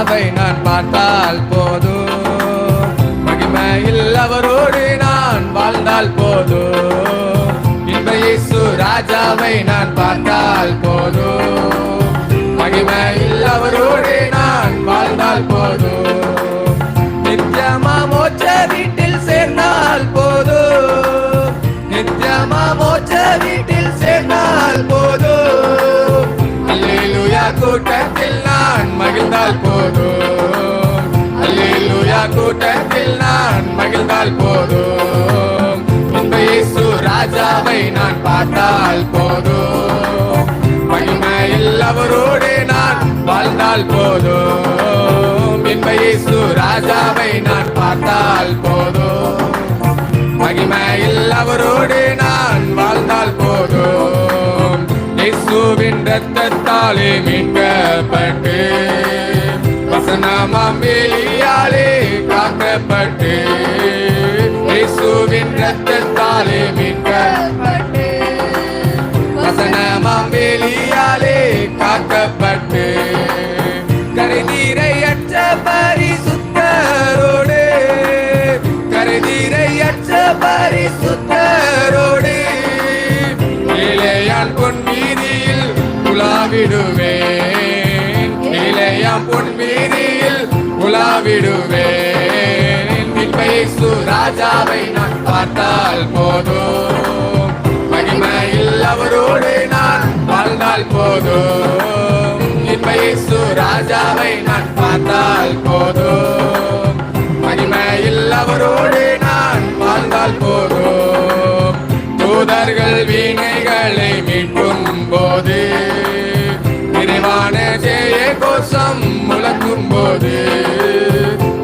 ராஜாவை நான் பார்த்தால் போதும் மகிமையில் அவரோடு நான் வாழ்ந்தால் போதும் இன்பயேசு ராஜாவை நான் பார்த்தால் போதும் மகிமையில் அவரோடு நான் வாழ்ந்தால் போதும் நித்தியமா மோச்ச வீட்டில் சேர்ந்தால் போதும் நித்தியமா மோச்ச வீட்டில் சேர்ந்தால் போதும் அல்லேலூயா கூட்டத்தில் மகிழ்ந்தால் போதும். அல்லேலூயா கூட்டத்தில் நான் மகிழ்ந்தால் போதும். இந்த இயேசு ராஜாவை நான் பார்த்தால் போதும். மகிமையில் அவரோடு நான் வாழ்ந்தால் போதும். இன்ப இயேசு ராஜாவை நான் பார்த்தால் போதும். மகிமையில் அவரோடு நான் வாழ்ந்தால் போதும். இயேசுவின் ரத்தத்தாலே மீட்கப்பட்டு வசனமாம் வேலியாலே காக்கப்பட்டு. இயேசுவின் ரத்தத்தாலே மீட்கப்பட்டு. இளையான் பொன் வீதியில் உலாவிடுவேன். இன்பேசு ராஜாவை நான் பார்த்தால் போதும். மகிமையில் அவரோடு நான் வாழ்ந்தால் போதும். இன்பேசு ராஜாவை நான் பார்த்தால் போதும். மகிமையில் அவரோடு நான் வாழ்ந்தால் போதும். தூதர்கள் வீணைகளை மீட்கும் போது கோஷம் முழக்கும் போது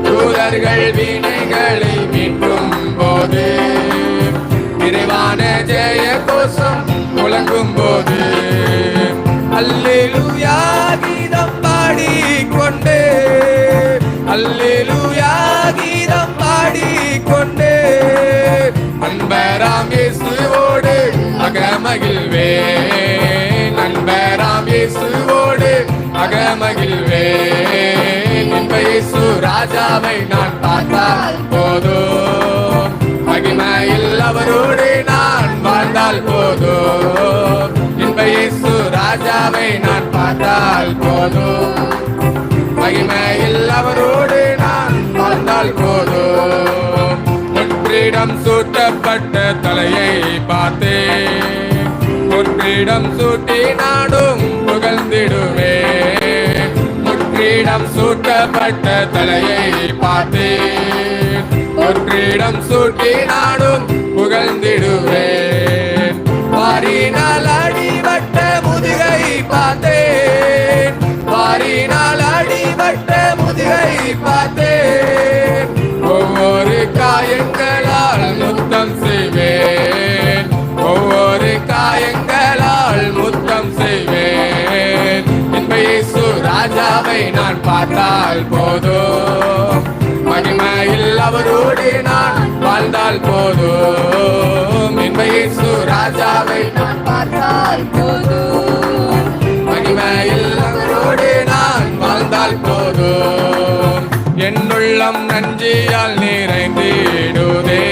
தூதர்கள் வீணைகளை மீட்கும் போது விரைவான ஜெய கோஷம் முழங்கும் போது அல்லேலூயா கீதம் பாடிக்கொண்டு அல்லேலூயா கீதம் பாடிக்கொண்டு. அன்பராம் இயேசுவோடு அகமகிழ்வே அன்பராம் இயேசுவோடு அகமகிழ்வே இன்ப ராஜாவை நான் பார்த்தால் போதும். மகிமையில் அவரோடு நான் வாழ்ந்தால் போதும். இன்ப ராஜாவை நான் பார்த்தால் போதும். மகிமையில் அவரோடு நான் வாழ்ந்தால் போதும். ஒன்றிடம் சூட்டப்பட்ட தலையை பார்த்தேன். ஒன்றிடம் சூட்டி நாடும் புகழ்ந்திடுவேன். முற்றிடம் சூட்டப்பட்ட தலையை பார்த்தேன். ஒன்றிடம் சூட்டி நானும் புகழ்ந்திடுவேன். வாரினால் அடிபட்ட முதுகை பார்த்தேன். வாரினால் அடிபட்ட முதுகை பார்த்தேன். ராஜாவை நான் பார்த்தால் போதும். மகிமையில் அவரோடு நான் வாழ்ந்தால் போதும். இன்பயேசு ராஜாவை நான் பார்த்தால் போதும். மகிமையில் அவரோடு நான் வாழ்ந்தால் போதும். என்னுள்ளம் நஞ்சியால் நிறைந்திடுதே.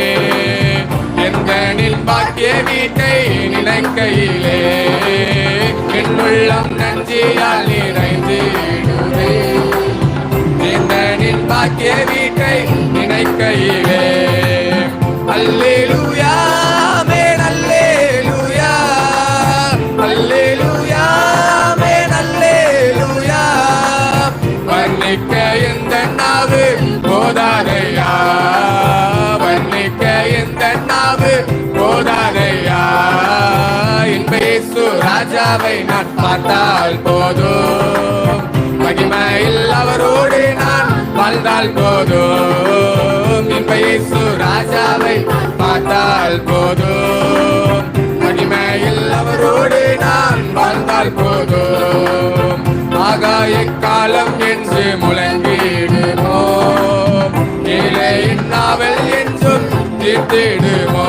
எந்தனில் பாக்கிய வீட்டை நினைக்கையிலே. என்னுள்ளம் நஞ்சியால் நிறைந்திடுதே. பாக்கிய வீட்டை நினைக்கையிலே. அல்லேலூயா ஆமென் அல்லேலூயா. அல்லேலூயா ஆமென் அல்லேலூயா. வர்ணிக்க எந்த நாவு போதாதையா. வர்ணிக்க எந்த நாவு போதாதையா. இன்பேசு ராஜாவை நான் பார்த்தால் போதும். மகிமையில் அவரோடு வாழ்ந்தால் போதும். இன்பயேசு ராஜாவை பார்த்தால் போதும். மகிமையில் அவரோடு நான் வாழ்ந்தால் போதும். ஆகாய காலம் என்று முழங்கிடுமோ இலை நாவல் என்றும் தீர்த்திடுமோ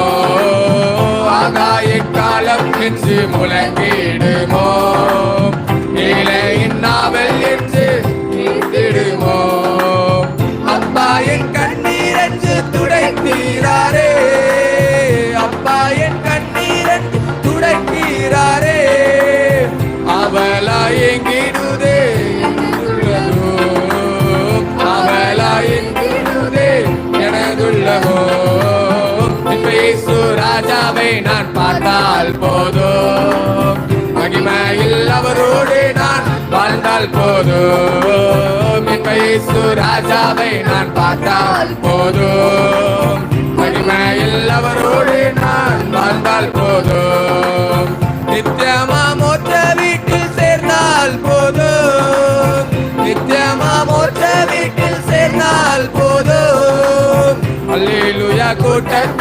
ஆகாய காலம் என்று முழங்கிடுமோ ராஜாவை நான் பார்த்தால் போதும். மகிமையில் அவரோடு நான் வாழ்ந்தால் போதும். இயேசு ராஜாவை நான் பார்த்தால் போதும். மகிமையில் அவரோடு நான் வாழ்ந்தால் போதும். நித்தியமா மோட்ச வீட்டில் சேர்ந்தால் போதும். நித்தியமா மோட்ச வீட்டில் சேர்ந்தால் போதும். அல்லேலூயா கூட்டத்தில்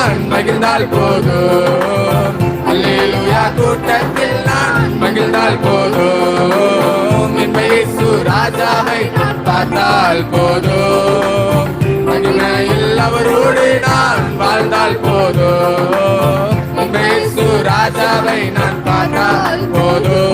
நான் மகிழ்ந்தால் போதும் அல்லேலூயா கூட்டத்தில் நான் மகிழ்ந்தால் போதும் இயேசு ராஜாவை பார்த்தால் போதும் மகிமையில் அவரோடு நான் வாழ்ந்தால் போதும் இயேசு ராஜாவை நான் பார்த்தால் போதும்